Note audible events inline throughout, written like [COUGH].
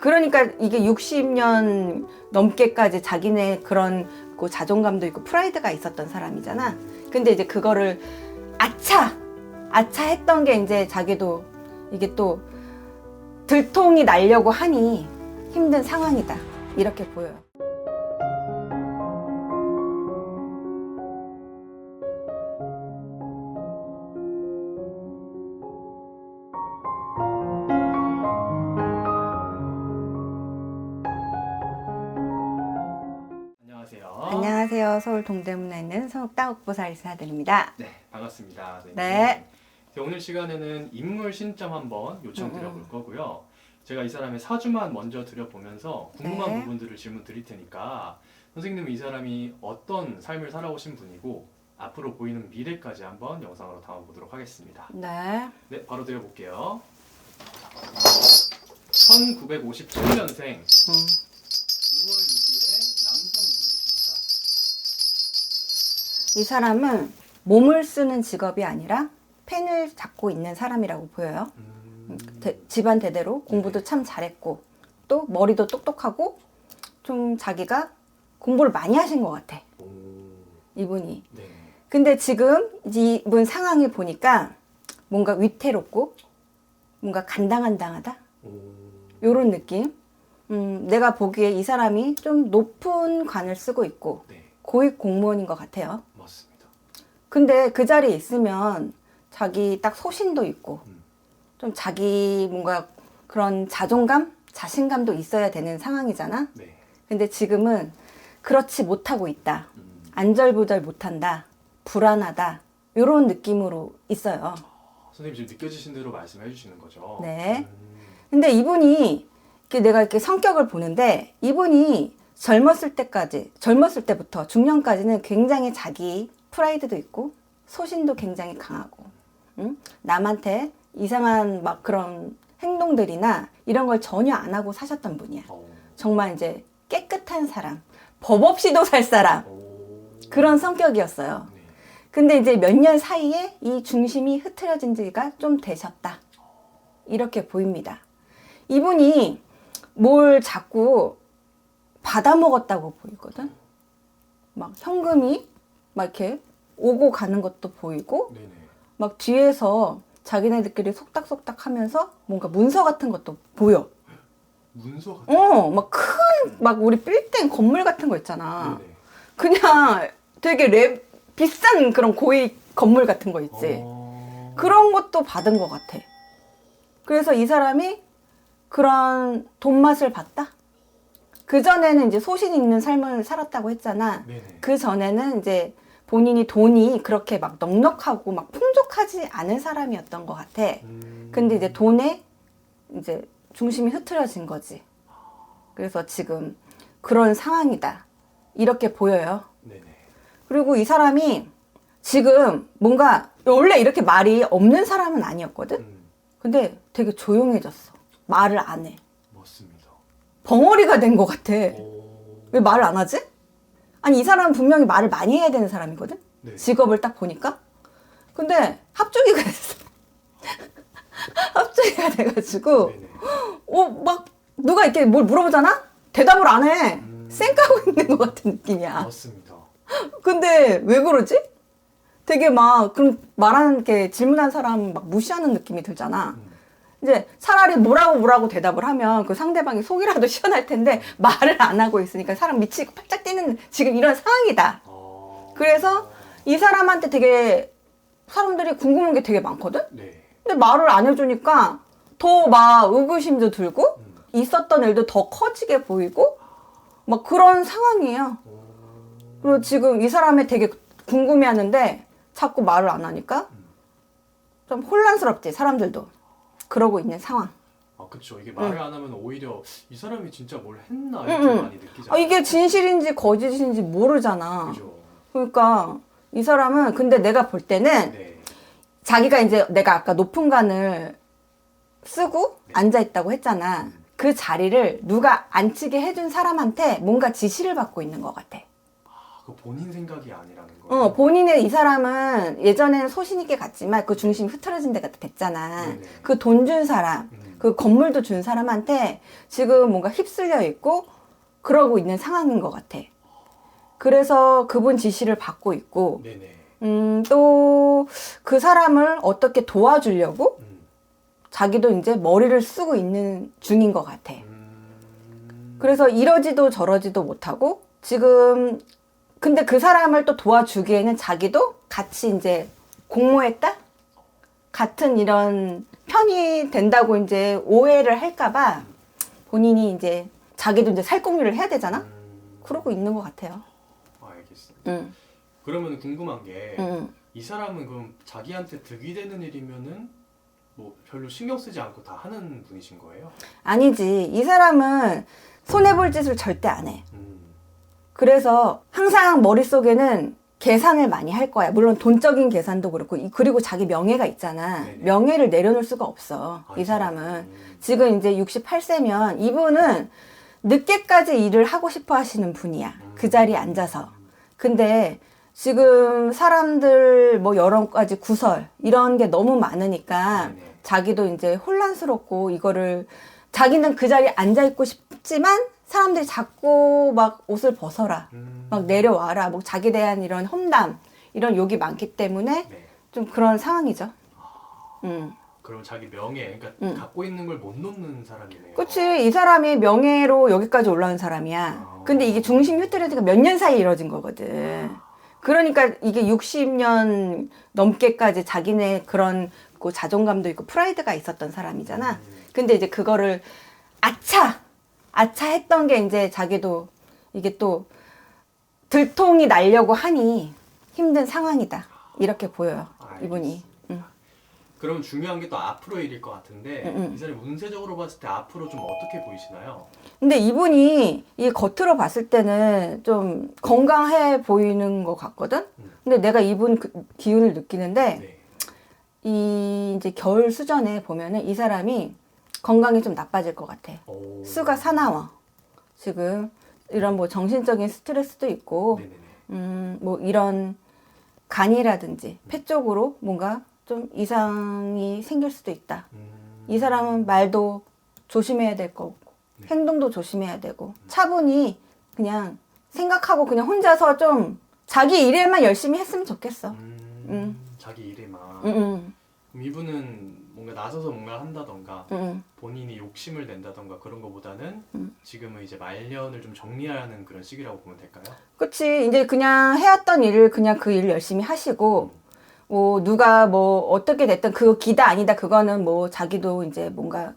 그러니까 이게 60년 넘게까지 자기네 그런 그 자존감도 있고 프라이드가 있었던 사람이잖아. 근데 이제 그거를 아차! 아차 했던 게 이제 자기도 이게 또 들통이 나려고 하니 힘든 상황이다. 이렇게 보여요. 안녕하세요. 서울 동대문에 있는 성북따옥보살 이사드립니다. 네, 반갑습니다. 네. 네. 네, 오늘 시간에는 인물 신점 한번 요청드려볼 음, 음. 거고요. 제가 이 사람의 사주만 먼저 드려보면서 궁금한 네. 부분들을 질문 드릴 테니까 선생님은 이 사람이 어떤 삶을 살아오신 분이고 앞으로 보이는 미래까지 한번 영상으로 담아보도록 하겠습니다. 네. 네, 바로 드려볼게요. 1957년생 음. 이 사람은 몸을 쓰는 직업이 아니라 펜을 잡고 있는 사람이라고 보여요. 음, 대- 집안 대대로 공부도 참 잘했고 또 머리도 똑똑하고 좀 자기가 공부를 많이 하신 것 같아. 오, 이분이. 네. 근데 지금 이분 상황을 보니까 뭔가 위태롭고 뭔가 간당간당하다. 오, 요런 느낌. 음, 내가 보기에 이 사람이 좀 높은 관을 쓰고 있고 네, 고위 공무원인 것 같아요. 근데 그 자리에 있으면 자기 딱 소신도 있고 음. 좀 자기 뭔가 그런 자존감, 자신감도 있어야 되는 상황이잖아. 네. 근데 지금은 그렇지 못하고 있다. 음. 안절부절 못한다. 불안하다. 이런 느낌으로 있어요. 선생님 지금 느껴지신 대로 말씀해 주시는 거죠? 네. 음, 근데 이분이 이렇게 내가 이렇게 성격을 보는데 이분이 젊었을 때까지 젊었을 때부터 중년까지는 굉장히 자기 프라이드도 있고 소신도 굉장히 강하고 응? 남한테 이상한 막 그런 행동들이나 이런 걸 전혀 안 하고 사셨던 분이야. 어, 정말 이제 깨끗한 사람, 법 없이도 살 사람 오, 그런 성격이었어요. 네. 근데 이제 몇 년 사이에 이 중심이 흐트러진 지가 좀 되셨다. 이렇게 보입니다. 이분이 뭘 자꾸 받아먹었다고 보이거든? 막 현금이 막 이렇게 오고 가는 것도 보이고, 네네. 막 뒤에서 자기네들끼리 속닥속닥 하면서 뭔가 문서 같은 것도 보여. 문서 같은. 어, 막 큰, 막 우리 빌딩 건물 같은 거 있잖아. 네네. 그냥 되게 랩, 비싼 그런 고위 건물 같은 거 있지. 어, 그런 것도 받은 것 같아. 그래서 이 사람이 그런 돈 맛을 봤다? 그 전에는 이제 소신 있는 삶을 살았다고 했잖아. 네네. 그 전에는 이제 본인이 돈이 그렇게 막 넉넉하고 막 풍족하지 않은 사람이었던 것 같아. 음, 근데 이제 돈에 이제 중심이 흐트러진 거지. 그래서 지금 그런 상황이다. 이렇게 보여요. 네네. 그리고 이 사람이 지금 뭔가 원래 이렇게 말이 없는 사람은 아니었거든? 음, 근데 되게 조용해졌어. 말을 안 해. 벙어리가 된 것 같아. 오, 왜 말을 안 하지? 아니, 이 사람은 분명히 말을 많이 해야 되는 사람이거든? 네. 직업을 딱 보니까. 근데 합주기가 됐어. [LAUGHS] 합주기가 돼가지고, 네네. 어, 막 누가 이렇게 뭘 물어보잖아? 대답을 안 해. 음. 쌩까고 있는 것 같은 느낌이야. 맞습니다. 근데 왜 그러지? 되게 막 그럼 말하는 게 질문한 사람 막 무시하는 느낌이 들잖아. 음, 이제 차라리 뭐라고 뭐라고 대답을 하면 그 상대방이 속이라도 [LAUGHS] 시원할 텐데 말을 안 하고 있으니까 사람 미치고 팔짝 뛰는 지금 이런 상황이다. 어, 그래서 이 사람한테 되게 사람들이 궁금한 게 되게 많거든? 네. 근데 말을 안 해주니까 더 막 의구심도 들고 음, 있었던 일도 더 커지게 보이고 막 그런 상황이에요. 오, 그리고 지금 이 사람이 되게 궁금해 하는데 자꾸 말을 안 하니까 좀 혼란스럽지, 사람들도. 그러고 있는 상황. 아 그쵸. 이게 말을 안 하면 오히려 이 사람이 진짜 뭘 했나 이렇게 응, 응. 많이 느끼잖아요. 아, 이게 진실인지 거짓인지 모르잖아. 그죠. 그러니까 이 사람은 근데 내가 볼 때는 네. 자기가 이제 내가 아까 높은 관을 쓰고 네. 앉아 있다고 했잖아. 음. 그 자리를 누가 앉히게 해준 사람한테 뭔가 지시를 받고 있는 것 같아. 본인 생각이 아니라는 거예요. 어, 본인의 이 사람은 예전에는 소신 있게 갔지만 그 중심이 흐트러진 데가 됐잖아. 네네. 그 돈 준 사람, 음, 그 건물도 준 사람한테 지금 뭔가 휩쓸려 있고 그러고 있는 상황인 것 같아. 그래서 그분 지시를 받고 있고, 네네. 음, 또 그 사람을 어떻게 도와주려고 음. 자기도 이제 머리를 쓰고 있는 중인 것 같아. 음. 그래서 이러지도 저러지도 못하고 지금 근데 그 사람을 또 도와주기에는 자기도 같이 이제 공모했다? 같은 이런 편이 된다고 이제 오해를 할까봐 본인이 이제 자기도 이제 살공유를 해야 되잖아? 음. 그러고 있는 것 같아요. 알겠습니다. 응, 그러면 궁금한 게이 응. 사람은 그럼 자기한테 득이 되는 일이면은 뭐 별로 신경 쓰지 않고 다 하는 분이신 거예요? 아니지. 이 사람은 손해볼 짓을 절대 안 해. 음. 그래서 항상 머릿속에는 계산을 많이 할 거야. 물론 돈적인 계산도 그렇고, 이- 그리고 자기 명예가 있잖아. 네네. 명예를 내려놓을 수가 없어. 아, 이 사람은. 음. 지금 이제 68세면 이분은 늦게까지 일을 하고 싶어 하시는 분이야. 그 자리에 앉아서. 근데 지금 사람들 뭐 여러 가지 구설 이런 게 너무 많으니까 네네. 자기도 이제 혼란스럽고 이거를 자기는 그 자리에 앉아 있고 싶 지만 사람들이 자꾸 막 옷을 벗어라. 음. 막 내려와라. 뭐 자기에 대한 이런 험담 이런 욕이 많기 때문에 네. 좀 그런 상황이죠. 음. 그럼 자기 명예, 그러니까 음. 갖고 있는 걸 못 놓는 사람이네요. 그치 이 사람이 명예로 여기까지 올라온 사람이야 아. 근데 이게 중심 휴트레드가 몇 년 사이에 이뤄진 거거든 그러니까 이게 60년 넘게까지 자기네 그런 그 자존감도 있고 프라이드가 있었던 사람이잖아 음. 근데 이제 그거를 아차 아차 했던 게 이제 자기도 이게 또 들통이 나려고 하니 힘든 상황이다 이렇게 보여요 이분이 응. 그럼 중요한 게 또 앞으로 일일 것 같은데 음, 음. 이 사람이 운세적으로 봤을 때 앞으로 좀 어떻게 보이시나요? 근데 이분이 이 겉으로 봤을 때는 좀 건강해 보이는 것 같거든? 음. 근데 내가 이분 그 기운을 느끼는데, 네. 이 이제 겨울 수전에 보면은 이 사람이 건강이 좀 나빠질 것 같아. 오. 수가 사나워. 지금 이런 뭐 정신적인 스트레스도 있고, 네네네. 음, 뭐 이런 간이라든지 폐 쪽으로 뭔가 좀 이상이 생길 수도 있다. 음. 이 사람은 말도 조심해야 될 거고 네. 행동도 조심해야 되고 차분히 그냥 생각하고 그냥 혼자서 좀 자기 일에만 열심히 했으면 좋겠어. 음. 음. 자기 일에만. 응, 응, 그럼 이분은 나서서 뭔가 한다던가 응, 본인이 욕심을 낸다던가 그런 거보다는 음. 지금은 이제 말년을 좀 정리하는 그런 시기라고 보면 될까요? 그치. 이제 그냥 해왔던 일을 그냥 그 일 열심히 하시고, 뭐, 누가 뭐, 어떻게 됐든 그거 기다 아니다. 그거는 뭐, 자기도 이제 뭔가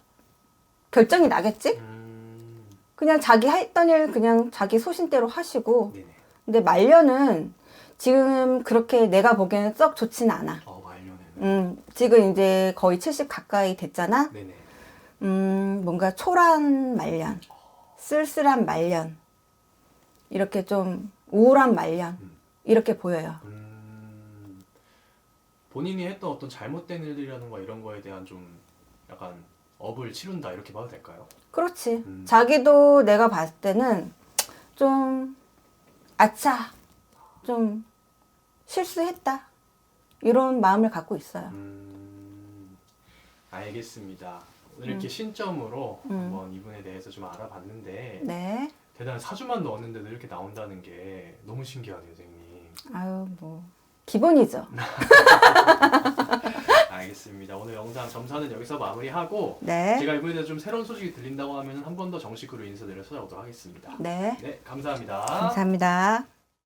결정이 나겠지? 음. 그냥 자기 했던 일 그냥 자기 소신대로 하시고, 네네. 근데 말년은 지금 그렇게 내가 보기에는 썩 좋진 않아. 어 말년에는. 음, 지금 이제 거의 70 가까이 됐잖아. 네네. 음, 뭔가 초란 말년, 쓸쓸한 말년, 이렇게 좀 우울한 말년, 음. 이렇게 보여요. 음. 본인이 했던 어떤 잘못된 일이라든가 이런 거에 대한 좀 약간 업을 치룬다 이렇게 봐도 될까요? 그렇지. 음. 자기도 내가 봤을 때는 좀, 아차, 좀 실수했다. 이런 마음을 갖고 있어요. 음, 알겠습니다. 오늘 이렇게 신점으로 음. 한번 이분에 대해서 좀 알아봤는데 네. 대단 4주만 넣었는데도 이렇게 나온다는 게 너무 신기하네요, 선생님. 아유, 뭐, 기본이죠. [LAUGHS] 알겠습니다. 오늘 영상 점사는 여기서 마무리하고 네. 제가 이분에 대해서 좀 새로운 소식이 들린다고 하면 한 번 더 정식으로 인사드려 찾아오도록 하겠습니다. 네. 네, 감사합니다. 감사합니다.